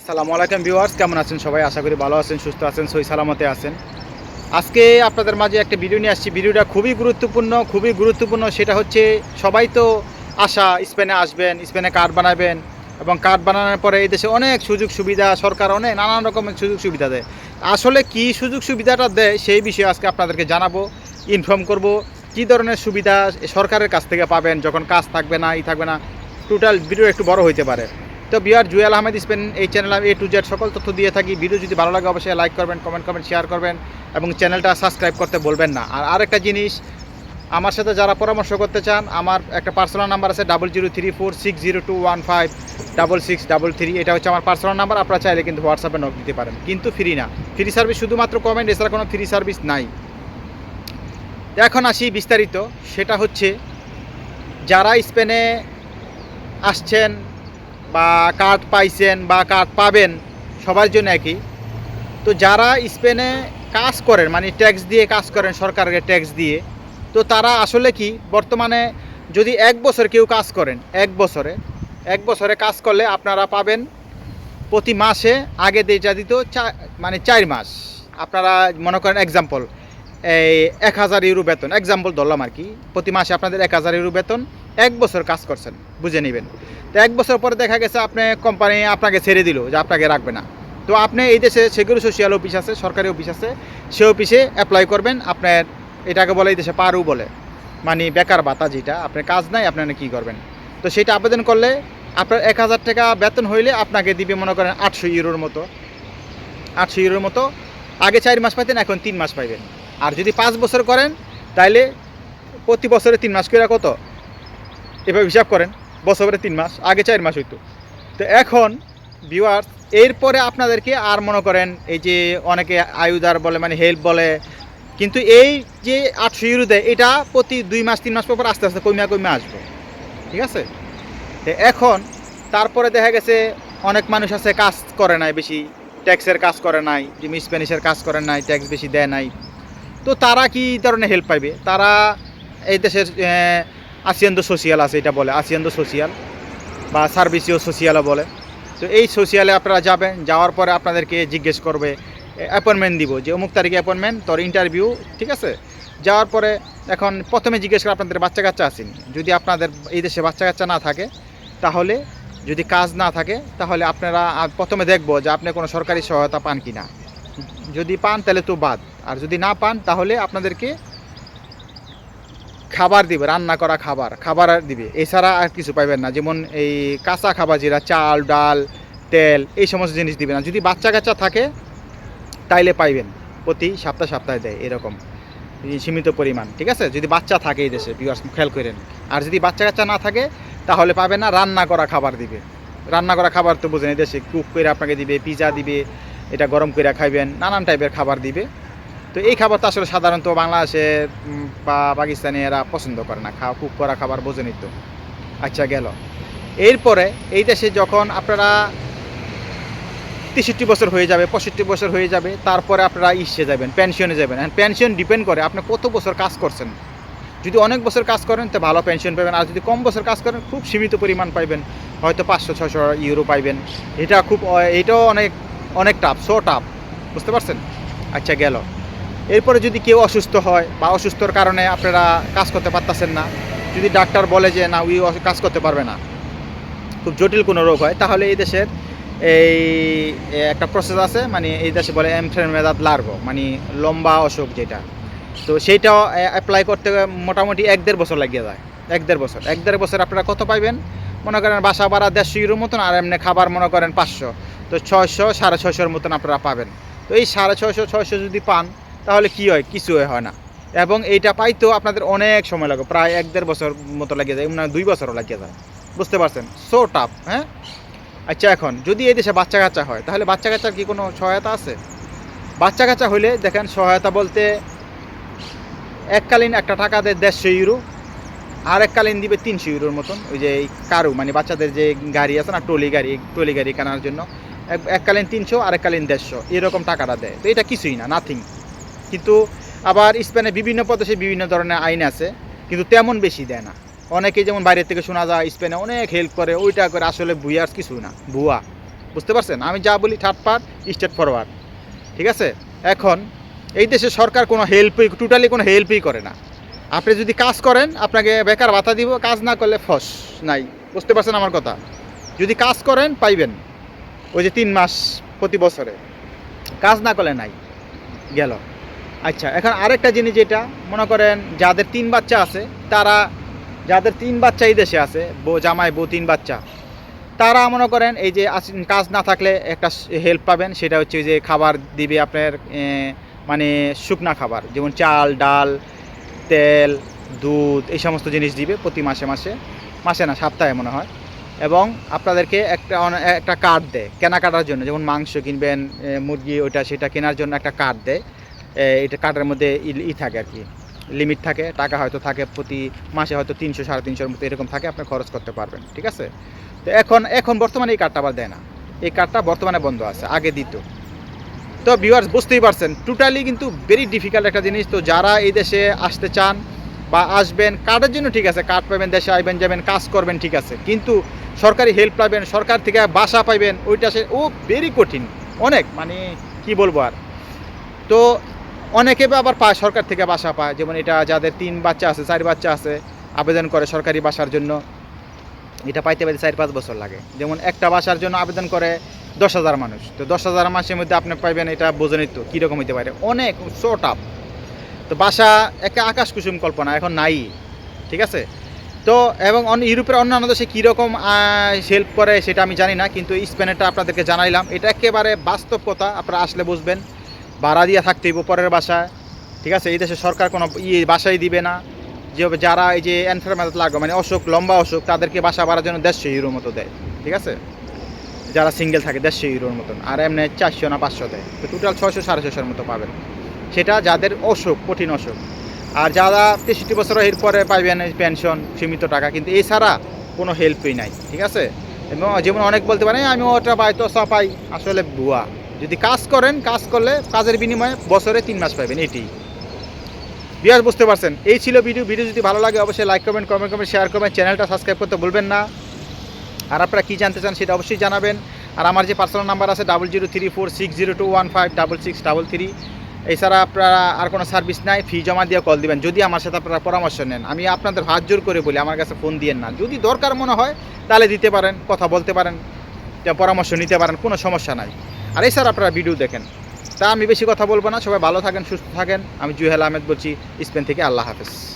আসসালামু আলাইকুম ভিউয়ার্স, কেমন আছেন সবাই? আশা করি ভালো আছেন, সুস্থ আছেন, সই সালামতে আছেন। আজকে আপনাদের মাঝে একটা ভিডিও নিয়ে আসছি। ভিডিওটা খুবই গুরুত্বপূর্ণ খুবই গুরুত্বপূর্ণ। সেটা হচ্ছে, সবাই তো আশা স্পেনে আসবেন, স্পেনে কার্ড বানাবেন এবং কার্ড বানানোর পরে এই দেশে অনেক সুযোগ সুবিধা, সরকার অনেক নানান রকমের সুযোগ সুবিধা দেয়। আসলে কি সুযোগ সুবিধাটা দেয় সেই বিষয়ে আজকে আপনাদেরকে জানাব ইনফর্ম করব, কী ধরনের সুবিধা সরকারের কাছ থেকে পাবেন, যখন কাজ থাকবে না, ই থাকবে না টোটাল ভিডিও একটু বড় হইতে পারে। তো বিয়ার জুয়েল আহমেদ স্পেন এই চ্যানেল আমি এ টু জেড সকল তথ্য দিয়ে থাকি। ভিডিও যদি ভালো লাগে অবশ্যই লাইক করবেন, কমেন্ট করবেন, শেয়ার করবেন এবং চ্যানেলটা সাবস্ক্রাইব করতে বলবেন না। আর আরেকটা জিনিস, আমার সাথে যারা পরামর্শ করতে চান, আমার একটা পার্সোনাল নাম্বার আছে double zero three four six zero two one five double six double three এটা হচ্ছে আমার পার্সোনাল নাম্বার, আপনারা চাইলে কিন্তু হোয়াটসঅ্যাপে নক দিতে পারেন। কিন্তু ফ্রি না। ফ্রি সার্ভিস শুধুমাত্র কমেন্ট এছাড়া কোনো ফ্রি সার্ভিস নাই। এখন আসি বিস্তারিত। সেটা হচ্ছে, যারা স্পেনে আসছেন বা কার্ড পাইছেন বা কার্ড পাবেন, সবার জন্য একই। তো যারা স্পেনে কাজ করেন মানে ট্যাক্স দিয়ে কাজ করেন, সরকারকে ট্যাক্স দিয়ে, তো তারা আসলে কি, বর্তমানে যদি এক বছর কেউ কাজ করেন, এক বছরে এক বছরে কাজ করলে আপনারা পাবেন প্রতি মাসে আগে দিয়ে দিত মানে চার মাস। আপনারা মনে করেন এক্সাম্পল এই এক হাজার ইউরো বেতন এক্সাম্পল ধরলাম আর কি, প্রতি মাসে আপনাদের এক হাজার ইউরো বেতন। এক বছর কাজ করছেন, বুঝে নেবেন। তো এক বছর পরে দেখা গেছে আপনি কোম্পানি আপনাকে ছেড়ে দিল যে আপনাকে রাখবে না। তো আপনি এই দেশে সিকিউরিটি সোশিয়াল অফিস আছে, সরকারি অফিস আছে সে অফিসে অ্যাপ্লাই করবেন, আপনার এটাকে বলে এই দেশে পারু বলে। মানে বেকার ভাতা যেটা, আপনার কাজ নাই আপনারা কী করবেন? তো সেটা আবেদন করলে আপনার এক হাজার টাকা বেতন হইলে আপনাকে দিবে মনে করেন আটশো ইউরোর মতো। আটশো ইউরোর মতো। আগে চার মাস পাইতেন, এখন তিন মাস পাইবেন। আর যদি পাঁচ বছর করেন, তাইলে প্রতি বছরে তিন মাস করে কত? এভাবে হিসাব করেন, বছরে তিন মাস, আগে চার মাস হইতো। তো এখন ভিউয়ার্স এরপরে আপনাদেরকে আর মনে করেন, এই যে অনেকে আয়ুদার বলে মানে হেল্প বলে, কিন্তু এই যে আটশো ইউরো দেয়, এটা প্রতি দুই মাস, তিন মাস পর আস্তে আস্তে কমে কমে আসবে। ঠিক আছে? এখন, তারপরে দেখা গেছে, অনেক মানুষ আছে, কাজ করে নাই বেশি ট্যাক্সের কাজ করে নাই যিনি স্প্যানিশের কাজ করে নাই ট্যাক্স বেশি দেয় নাই। তো তারা কি ধরনের হেল্প পাইবে? তারা এই দেশের আসিয়ান্দো সোশিয়াল আছে এটা বলে আসিয়ান্দো সোশিয়াল বা সার্ভিসিও সোশিয়ালও বলে। তো এই সোশিয়ালে আপনারা যাবেন, যাওয়ার পরে আপনাদেরকে জিজ্ঞেস করবে অ্যাপয়েন্টমেন্ট দিব, যে অমুক তারিখে অ্যাপয়েন্টমেন্ট তোর ইন্টারভিউ ঠিক আছে? যাওয়ার পরে এখন প্রথমে জিজ্ঞেস করে আপনাদের বাচ্চা কাচ্চা আসেনি যদি আপনাদের এই দেশে বাচ্চা কাচ্চা না থাকে, তাহলে যদি কাজ না থাকে, তাহলে আপনারা প্রথমে দেখব যে আপনি কোনো সরকারি সহায়তা পান কি না যদি পান তাহলে তো বাদ, আর যদি না পান, তাহলে আপনাদেরকে খাবার দিবে, রান্না করা খাবার খাবার দিবে। এছাড়া আর কিছু পাইবেন না, যেমন এই কাঁচা খাবার যেটা চাল, ডাল, তেল, এই সমস্ত জিনিস দিবে না। যদি বাচ্চা কাচ্চা থাকে, তাইলে পাইবেন, প্রতি সপ্তাহ সপ্তাহে দেয়, এরকম সীমিত পরিমাণ, ঠিক আছে? যদি বাচ্চা থাকে এই দেশে ভিউয়ার্স খেয়াল করেন। আর যদি বাচ্চা কাচ্চা না থাকে, তাহলে পাবে না, রান্না করা খাবার দিবে। রান্না করা খাবার তো বুঝেন, এই দেশে কুক করে আপনাকে দিবে পিজা দিবে, এটা গরম করে খাইবেন, নানান টাইপের খাবার দিবে। তো এই খাবারটা আসলে সাধারণত বাংলাদেশে বা পাকিস্তানি এরা পছন্দ করে না। খাওয়া কুক করা খাবার বোঝেনি তো। আচ্ছা গেল। এরপরে এই দেশে যখন আপনারা তেষট্টি বছর হয়ে যাবে, পঁয়ষট্টি বছর হয়ে যাবে, তারপরে আপনারা ইসে যাবেন পেনশনে যাবেন। পেনশন ডিপেন্ড করে আপনি কত বছর কাজ করছেন। যদি অনেক বছর কাজ করেন, তো ভালো পেনশন পাবেন। আর যদি কম বছর কাজ করেন, খুব সীমিত পরিমাণ পাইবেন। হয়তো পাঁচশো ছশো ইউরো পাইবেন। এটা খুব, এটাও অনেক অনেক টাফ সো টাফ বুঝতে পারছেন? আচ্ছা গেল। এরপরে যদি কেউ অসুস্থ হয় বা অসুস্থর কারণে আপনারা কাজ করতে পারতেছেন না, যদি ডাক্তার বলে যে, না, উই কাজ করতে পারবে না। খুব জটিল কোনো রোগ হয়। তাহলে এই দেশের এই একটা প্রসেস আছে মানে এই দেশে বলে এমফ্রেমেদাত লার্গো মানে লম্বা অসুখ যেটা। তো সেইটাও অ্যাপ্লাই করতে মোটামুটি এক দেড় বছর লাগিয়ে যায়। এক দেড় বছর। এক দেড় বছর আপনারা কত পাইবেন? মনে করেন বাসা ভাড়া দেড়শো ইউরোর মতন, আর এমনি খাবার মনে করেন পাঁচশো। তো ছয়শো, সাড়ে ছয়শোর মতন আপনারা পাবেন। তো এই সাড়ে ছয়শো ছয়শো যদি পান তাহলে কি হয়? কিছু হয় না। এবং এইটা পাইতেও আপনাদের অনেক সময় লাগে। প্রায় এক দেড় বছর মতো লাগিয়ে যায় মানে দুই বছরও লাগিয়ে যায়। বুঝতে পারছেন? সো টাফ হ্যাঁ? আচ্ছা এখন যদি এই দেশে বাচ্চা কাচ্চা হয়, তাহলে বাচ্চা কাচ্চার কি কোনো সহায়তা আছে? বাচ্চা কাচ্চা হইলে দেখেন, সহায়তা বলতে এককালীন একটা টাকা দেয় দেড়শো ইউরো আর এককালীন দিবে তিনশো ইউরোর মতন। ওই যে এই কারু মানে বাচ্চাদের যে গাড়ি আছে না, ট্রলি গাড়ি ট্রলি গাড়ি কেনার জন্য এককালীন তিনশো আর এককালীন দেড়শো, এরকম টাকাটা দেয়। তো এটা কিছুই না নাথিং কিন্তু আবার স্পেনে বিভিন্ন প্রদেশে বিভিন্ন ধরনের আইন আছে, কিন্তু তেমন বেশি দেয় না। অনেকে যেমন বাইরের থেকে শোনা যায়, স্পেনে অনেক হেল্প করে, ওইটা করে, আসলে ভুয়ার কিছু না, ভুয়া। বুঝতে পারছেন? আমি যা বলি থার্ড পার্ট স্টেট ফরওয়ার্ড ঠিক আছে? এখন, এই দেশে সরকার কোনো হেল্পই টোটালি কোনো হেল্পই করে না। আপনি যদি কাজ করেন, আপনাকে বেকার ভাতা দিব, কাজ না করলে ফস, নাই। বুঝতে পারছেন আমার কথা? যদি কাজ করেন, পাইবেন। ওই যে তিন মাস প্রতি বছরে। কাজ না করলে নাই। গেল। আচ্ছা এখন আরেকটা জিনিস যেটা, মনে করেন যাদের তিন বাচ্চা আছে, তারা, যাদের তিন বাচ্চা এই দেশে আছে, বউ জামাই, বউ তিন বাচ্চা, তারা মনে করেন এই যে কাজ না থাকলে একটা হেল্প পাবেন, সেটা হচ্ছে যে খাবার দিবে আপনার মানে শুকনা খাবার, যেমন চাল, ডাল, তেল, দুধ, এই সমস্ত জিনিস দিবে প্রতি মাসে মাসে মাসে না, সপ্তাহে মনে হয়, এবং আপনাদেরকে একটা একটা কার্ড দেয়, কেনাকাটার জন্য, যেমন মাংস কিনবেন মুরগি ওইটা, সেটা কেনার জন্য একটা কার্ড দেয় এটা কার্ডের মধ্যে ই- থাকে আর কি। লিমিট থাকে, টাকা হয়তো থাকে প্রতি মাসে হয়তো তিনশো, সাড়ে তিনশোর মতো এরকম থাকে, আপনি খরচ করতে পারবেন, ঠিক আছে? তো এখন এখন বর্তমানে এই কার্ডটা আবার দেয় না। এই কার্ডটা বর্তমানে বন্ধ আছে, আগে দিত। তো ভিউয়ার্স বুঝতেই পারছেন টোটালি কিন্তু ভেরি ডিফিকাল্ট একটা জিনিস। তো যারা এই দেশে আসতে চান বা আসবেন, কার্ডের জন্য ঠিক আছে, কার্ড পাবেন, দেশে আসবেন যাবেন, কাজ করবেন, ঠিক আছে। কিন্তু সরকারি হেল্প পাবেন, সরকার থেকে বাসা পাইবেন, ওইটা সে, ও ভেরি কঠিন, অনেক মানে কি বলব আর? তো অনেকে আবার পায়, সরকার থেকে বাসা পায়। যেমন এটা যাদের তিন বাচ্চা আছে, চার বাচ্চা আছে, আবেদন করে সরকারি বাসার জন্য। এটা পাইতে পাইতে চার পাঁচ বছর লাগে। যেমন একটা বাসার জন্য আবেদন করে দশ হাজার মানুষ। তো দশ হাজার মাসের মধ্যে আপনি পাইবেন এটা বোঝেনই তো কীরকম হইতে পারে? অনেক শর্ট আপ তো বাসা একটা আকাশ কুসুম কল্পনা, এখন নাই, ঠিক আছে? তো এবং অন্য ইউরোপের অন্যান্য দেশে কীরকম হেল্প করে সেটা আমি জানি না, কিন্তু স্পেনেরটা আপনাদেরকে জানাইলাম। এটা একেবারে বাস্তব কথা, আপনারা আসলে বুঝবেন। ভাড়া দিয়ে থাকতে হইব পরের বাসায়। ঠিক আছে? এই দেশে সরকার কোনো ইয়ে বাসাই দিবে না। যে যারা এই যে এনফার্মেন্ট লাগবে মানে অসুখ, লম্বা অসুখ, তাদেরকে বাসা বাড়ার জন্য দেড়শো ইউরোর মতো দেয়। ঠিক আছে? যারা সিঙ্গেল থাকে, দেড়শো ইউরোর মতন। আর এমনি চারশো না পাঁচশো দেয়। তো টোটাল ছয়শো সাড়ে ছশোর মতো পাবেন। সেটা যাদের অসুখ, কঠিন অসুখ। আর যারা তেষট্টি বছর এর পরে পাইবেন পেনশন সীমিত টাকা, কিন্তু এছাড়া কোনো হেল্পই নাই। ঠিক আছে? এবং যেমন অনেক বলতে পারে আমি ওটা পাই, তো সব পাই। আসলে ভুয়া। যদি কাজ করেন, কাজ করলে কাজের বিনিময়ে বছরে তিন মাস পাবেন এটি। বিয়াস, বুঝতে পারছেন? এই ছিল ভিডিও। ভিডিও যদি ভালো লাগে, অবশ্যই লাইক করবেন কমেন্ট করবেন শেয়ার করবেন। চ্যানেলটা সাবস্ক্রাইব করতে ভুলবেন না। আর আপনারা কী জানতে চান সেটা অবশ্যই জানাবেন। আর আমার যে পার্সোনাল নাম্বার আছে double zero three four six zero two one five double six double three এছাড়া আপনারা আর কোনো সার্ভিস নাই ফি জমা দিয়ে কল দিবেন। যদি আমার সাথে আপনারা পরামর্শ নেন, আমি আপনাদের হাত জোর করে বলি, আমার কাছে ফোন দিয়েন না। যদি দরকার মনে হয়, তাহলে দিতে পারেন, কথা বলতে পারেন, পরামর্শ নিতে পারেন, কোনো সমস্যা নাই। আর এই স্যার, আপনারা ভিডিও দেখেন। তা আমি বেশি কথা বলব না, সবাই ভালো থাকেন, সুস্থ থাকেন। আমি জুহেল আহমেদ বলছি, স্পেন থেকে আল্লাহ হাফেজ।